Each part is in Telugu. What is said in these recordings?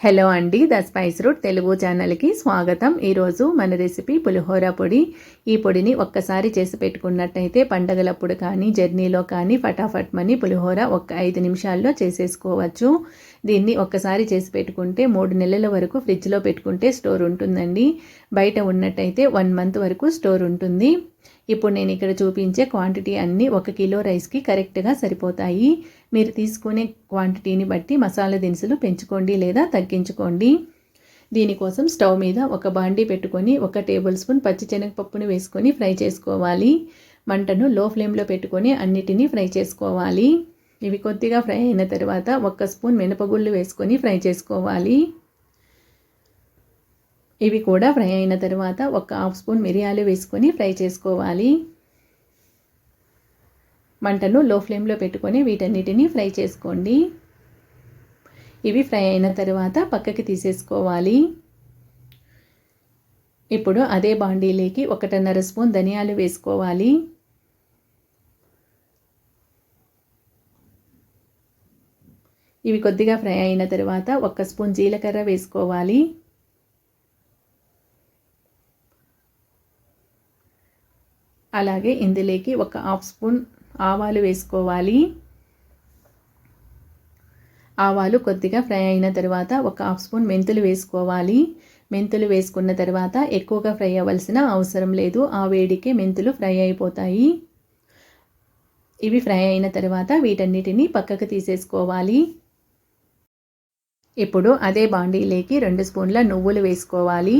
హలో అండి ద స్పైస్ రూట్ తెలుగు ఛానల్కి స్వాగతం. ఈరోజు మన రెసిపీ పులిహోర పొడి. ఈ పొడిని ఒక్కసారి చేసి పెట్టుకున్నట్టయితే పండగలప్పుడు కానీ జర్నీలో కానీ ఫటాఫట్ మని పులిహోర ఒక్క ఐదు నిమిషాల్లో చేసేసుకోవచ్చు. దీన్ని ఒక్కసారి చేసి పెట్టుకుంటే మూడు నెలల వరకు ఫ్రిడ్జ్లో పెట్టుకుంటే స్టోర్ ఉంటుందండి. బయట ఉన్నట్టయితే వన్ మంత్ వరకు స్టోర్ ఉంటుంది. ఇప్పుడు నేను ఇక్కడ చూపించే క్వాంటిటీ అన్నీ ఒక కిలో రైస్కి కరెక్ట్గా సరిపోతాయి. మీరు తీసుకునే క్వాంటిటీని బట్టి మసాలా దినుసులు పెంచుకోండి లేదా తగ్గించుకోండి. దీనికోసం స్టవ్ మీద ఒక బాండీ పెట్టుకొని ఒక టేబుల్ స్పూన్ పచ్చిశనగపప్పును వేసుకొని ఫ్రై చేసుకోవాలి. మంటను లో ఫ్లేమ్లో పెట్టుకొని అన్నిటినీ ఫ్రై చేసుకోవాలి. ఇవి కొద్దిగా ఫ్రై అయిన తర్వాత ఒక్క స్పూన్ మినపగుళ్ళు వేసుకొని ఫ్రై చేసుకోవాలి. ఇవి కూడా ఫ్రై అయిన తర్వాత ఒక హాఫ్ స్పూన్ మిరియాలు వేసుకొని ఫ్రై చేసుకోవాలి. మంటను లో ఫ్లేమ్లో పెట్టుకొని వీటన్నిటిని ఫ్రై చేసుకోండి. ఇవి ఫ్రై అయిన తర్వాత పక్కకి తీసేసుకోవాలి. ఇప్పుడు అదే బాండీలోకి ఒకటిన్నర స్పూన్ ధనియాలు వేసుకోవాలి. ఇవి కొద్దిగా ఫ్రై అయిన తర్వాత ఒక స్పూన్ జీలకర్ర వేసుకోవాలి. అలాగే ఇందులోకి ఒక హాఫ్ స్పూన్ ఆవాలు వేసుకోవాలి. ఆవాలు కొద్దిగా ఫ్రై అయిన తర్వాత ఒక హాఫ్ స్పూన్ మెంతులు వేసుకోవాలి. మెంతులు వేసుకున్న తర్వాత ఎక్కువగా ఫ్రై అవ్వాల్సిన అవసరం లేదు. ఆ వేడికే మెంతులు ఫ్రై అయిపోతాయి. ఇవి ఫ్రై అయిన తర్వాత వీటన్నిటిని పక్కకు తీసేసుకోవాలి. ఇప్పుడు అదే బాండీలోకి రెండు స్పూన్ల నువ్వులు వేసుకోవాలి.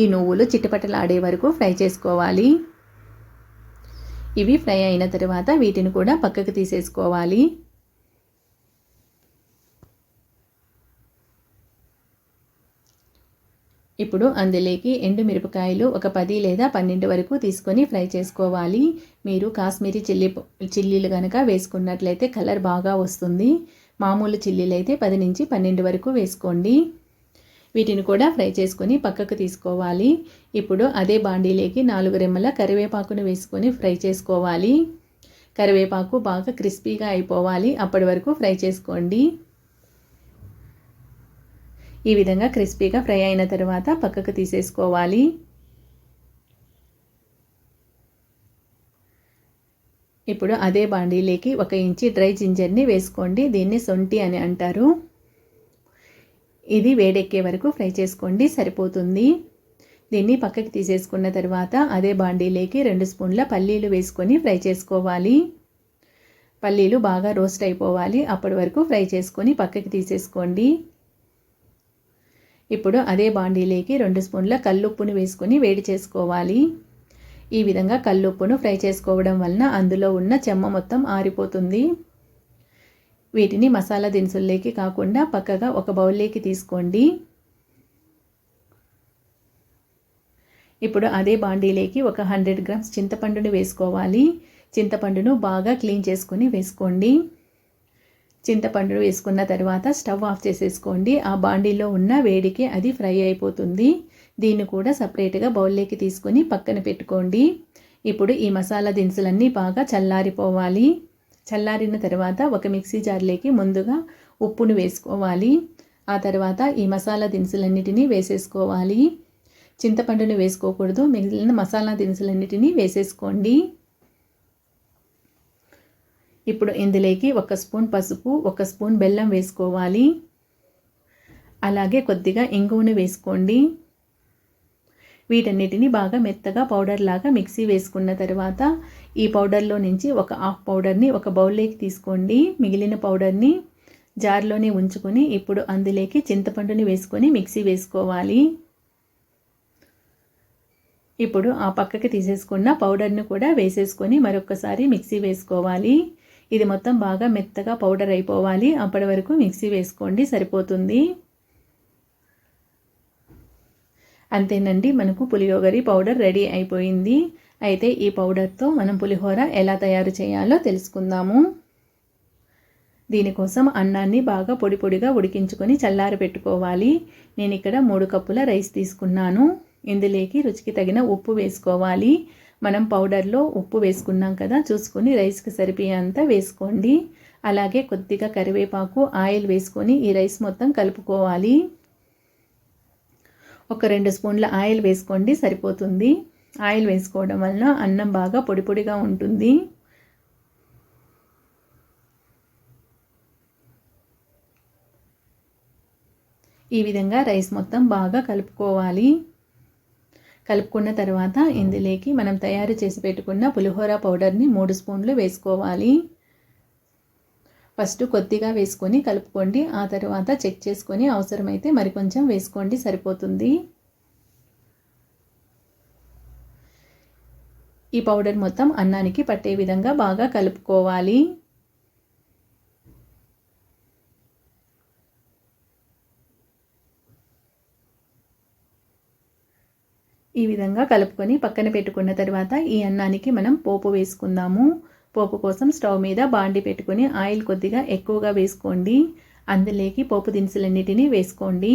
ఈ నువ్వులు చిటపటలాడే వరకు ఫ్రై చేసుకోవాలి. ఇవి ఫ్రై అయిన తర్వాత వీటిని కూడా పక్కకు తీసేసుకోవాలి. ఇప్పుడు అందులోకి ఎండు మిరపకాయలు ఒక పది లేదా పన్నెండు వరకు తీసుకొని ఫ్రై చేసుకోవాలి. మీరు కాశ్మీరీ చిల్లీ చిల్లీలు కనుక వేసుకున్నట్లయితే కలర్ బాగా వస్తుంది. మామూలు చిల్లీలు అయితే పది నుంచి పన్నెండు వరకు వేసుకోండి. వీటిని కూడా ఫ్రై చేసుకొని పక్కకు తీసుకోవాలి. ఇప్పుడు అదే బాండీలోకి నాలుగు రెమ్మల కరివేపాకును వేసుకొని ఫ్రై చేసుకోవాలి. కరివేపాకు బాగా క్రిస్పీగా అయిపోవాలి. అప్పటి వరకు ఫ్రై చేసుకోండి. ఈ విధంగా క్రిస్పీగా ఫ్రై అయిన తర్వాత పక్కకు తీసేసుకోవాలి. ఇప్పుడు అదే బాండీలోకి ఒక ఇంచి డ్రై జింజర్ని వేసుకోండి. దీన్ని సొంటి అని అంటారు. ఇది వేడెక్కే వరకు ఫ్రై చేసుకోండి. సరిపోతుంది. దీన్ని పక్కకి తీసేసుకున్న తర్వాత అదే బాండీలోకి రెండు స్పూన్ల పల్లీలు వేసుకొని ఫ్రై చేసుకోవాలి. పల్లీలు బాగా రోస్ట్ అయిపోవాలి. అప్పటి వరకు ఫ్రై చేసుకొని పక్కకి తీసేసుకోండి. ఇప్పుడు అదే బాండీలోకి రెండు స్పూన్ల కల్లుప్పును వేసుకొని వేడి చేసుకోవాలి. ఈ విధంగా కల్లుప్పును ఫ్రై చేసుకోవడం వలన అందులో ఉన్న చెమ్మ మొత్తం ఆరిపోతుంది. వీటిని మసాలా దినుసుల్లోకి కాకుండా పక్కగా ఒక బౌల్లోకి తీసుకోండి. ఇప్పుడు అదే బాండీలోకి ఒక హండ్రెడ్ గ్రామ్స్ చింతపండుని వేసుకోవాలి. చింతపండును బాగా క్లీన్ చేసుకొని వేసుకోండి. చింతపండును వేసుకున్న తర్వాత స్టవ్ ఆఫ్ చేసేసుకోండి. ఆ బాండీలో ఉన్న వేడికి అది ఫ్రై అయిపోతుంది. దీన్ని కూడా సపరేట్గా బౌల్లోకి తీసుకొని పక్కన పెట్టుకోండి. ఇప్పుడు ఈ మసాలా దినుసులన్నీ బాగా చల్లారిపోవాలి. చల్లారిన తర్వాత ఒక మిక్సీ జార్లోకి ముందుగా ఉప్పును వేసుకోవాలి. ఆ తర్వాత ఈ మసాలా దినుసులన్నిటినీ వేసేసుకోవాలి. చింతపండును వేసుకోకూడదు. మిగిలిన మసాలా దినుసులన్నిటినీ వేసేసుకోండి. ఇప్పుడు ఇందులోకి ఒక స్పూన్ పసుపు ఒక స్పూన్ బెల్లం వేసుకోవాలి. అలాగే కొద్దిగా ఇంగువను వేసుకోండి. వీటన్నిటిని బాగా మెత్తగా పౌడర్ లాగా మిక్సీ వేసుకున్న తర్వాత ఈ పౌడర్లో నుంచి ఒక హాఫ్ పౌడర్ని ఒక బౌల్లోకి తీసుకోండి. మిగిలిన పౌడర్ని జార్లోనే ఉంచుకొని ఇప్పుడు అందులోకి చింతపండుని వేసుకొని మిక్సీ వేసుకోవాలి. ఇప్పుడు ఆ పక్కకి తీసేసుకున్న పౌడర్ను కూడా వేసేసుకొని మరొకసారి మిక్సీ వేసుకోవాలి. ఇది మొత్తం బాగా మెత్తగా పౌడర్ అయిపోవాలి. అప్పటి వరకు మిక్సీ వేసుకోండి సరిపోతుంది. అంతేనండి మనకు పులియోగరి పౌడర్ రెడీ అయిపోయింది. అయితే ఈ పౌడర్తో మనం పులిహోర ఎలా తయారు చేయాలో తెలుసుకుందాము. దీనికోసం అన్నాన్ని బాగా పొడి పొడిగా ఉడికించుకొని చల్లారి పెట్టుకోవాలి. నేను ఇక్కడ మూడు కప్పుల రైస్ తీసుకున్నాను. ఇందులోకి రుచికి తగిన ఉప్పు వేసుకోవాలి. మనం పౌడర్లో ఉప్పు వేసుకున్నాం కదా చూసుకొని రైస్కి సరిపోయేంత వేసుకోండి. అలాగే కొద్దిగా కరివేపాకు ఆయిల్ వేసుకొని ఈ రైస్ మొత్తం కలుపుకోవాలి. ఒక రెండు స్పూన్ల ఆయిల్ వేసుకోండి సరిపోతుంది. ఆయిల్ వేసుకోవడం వలన అన్నం బాగా పొడి పొడిగా ఉంటుంది. ఈ విధంగా రైస్ మొత్తం బాగా కలుపుకోవాలి. కలుపుకున్న తర్వాత ఇందులోకి మనం తయారు చేసి పెట్టుకున్న పులిహోర పౌడర్ని మూడు స్పూన్లు వేసుకోవాలి. ఫస్ట్ కొద్దిగా వేసుకొని కలుపుకోండి. ఆ తర్వాత చెక్ చేసుకొని అవసరమైతే మరికొంచెం వేసుకోండి. సరిపోతుంది. ఈ పౌడర్ మొత్తం అన్నానికి పట్టే విధంగా బాగా కలుపుకోవాలి. ఈ విధంగా కలుపుకొని పక్కన పెట్టుకున్న తర్వాత ఈ అన్నానికి మనం పోపు వేసుకుందాము. పోపు కోసం స్టవ్ మీద బాండి పెట్టుకొని ఆయిల్ కొద్దిగా ఎక్కువగా వేసుకోండి. అందులోకి పోపు దినుసులన్నిటినీ వేసుకోండి.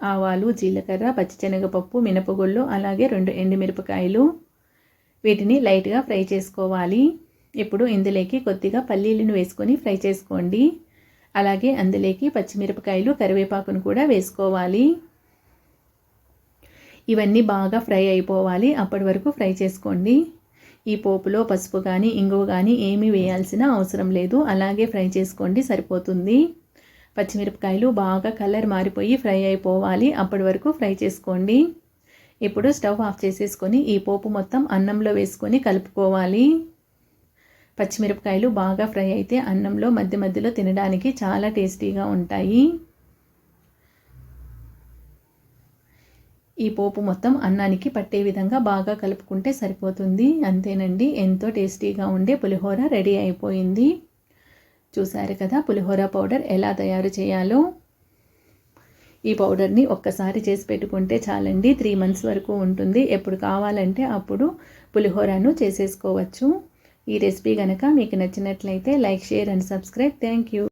ఆవాలు జీలకర్ర పచ్చిశనగపప్పు మినపగుళ్ళు అలాగే రెండు ఎండుమిరపకాయలు. వీటిని లైట్గా ఫ్రై చేసుకోవాలి. ఇప్పుడు ఇందులోకి కొద్దిగా పల్లీలను వేసుకొని ఫ్రై చేసుకోండి. అలాగే అందులోకి పచ్చిమిరపకాయలు కరివేపాకును కూడా వేసుకోవాలి. ఇవన్నీ బాగా ఫ్రై అయిపోవాలి. అప్పటి వరకు ఫ్రై చేసుకోండి. ఈ పోపులో పసుపు కానీ ఇంగువ కానీ ఏమీ వేయాల్సిన అవసరం లేదు. అలాగే ఫ్రై చేసుకోండి సరిపోతుంది. పచ్చిమిరపకాయలు బాగా కలర్ మారిపోయి ఫ్రై అయిపోవాలి. అప్పటి వరకు ఫ్రై చేసుకోండి. ఇప్పుడు స్టవ్ ఆఫ్ చేసేసుకొని ఈ పోపు మొత్తం అన్నంలో వేసుకొని కలుపుకోవాలి. పచ్చిమిరపకాయలు బాగా ఫ్రై అయితే అన్నంలో మధ్య మధ్యలో తినడానికి చాలా టేస్టీగా ఉంటాయి. ఈ పోపు మొత్తం అన్నానికి పట్టే విధంగా బాగా కలుపుకుంటే సరిపోతుంది. అంతేనండి. ఎంతో టేస్టీగా ఉండే పులిహోర రెడీ అయిపోయింది. చూసారు కదా పులిహోర పౌడర్ ఎలా తయారు చేయాలో? ఈ పౌడర్ని ఒక్కసారి చేసి పెట్టుకుంటే చాలండి. త్రీ మంత్స్ వరకు ఉంటుంది. ఎప్పుడు కావాలంటే అప్పుడు పులిహోరను చేసేసుకోవచ్చు. ఈ రెసిపీ కనుక మీకు నచ్చినట్లయితే like share and subscribe. Thank you.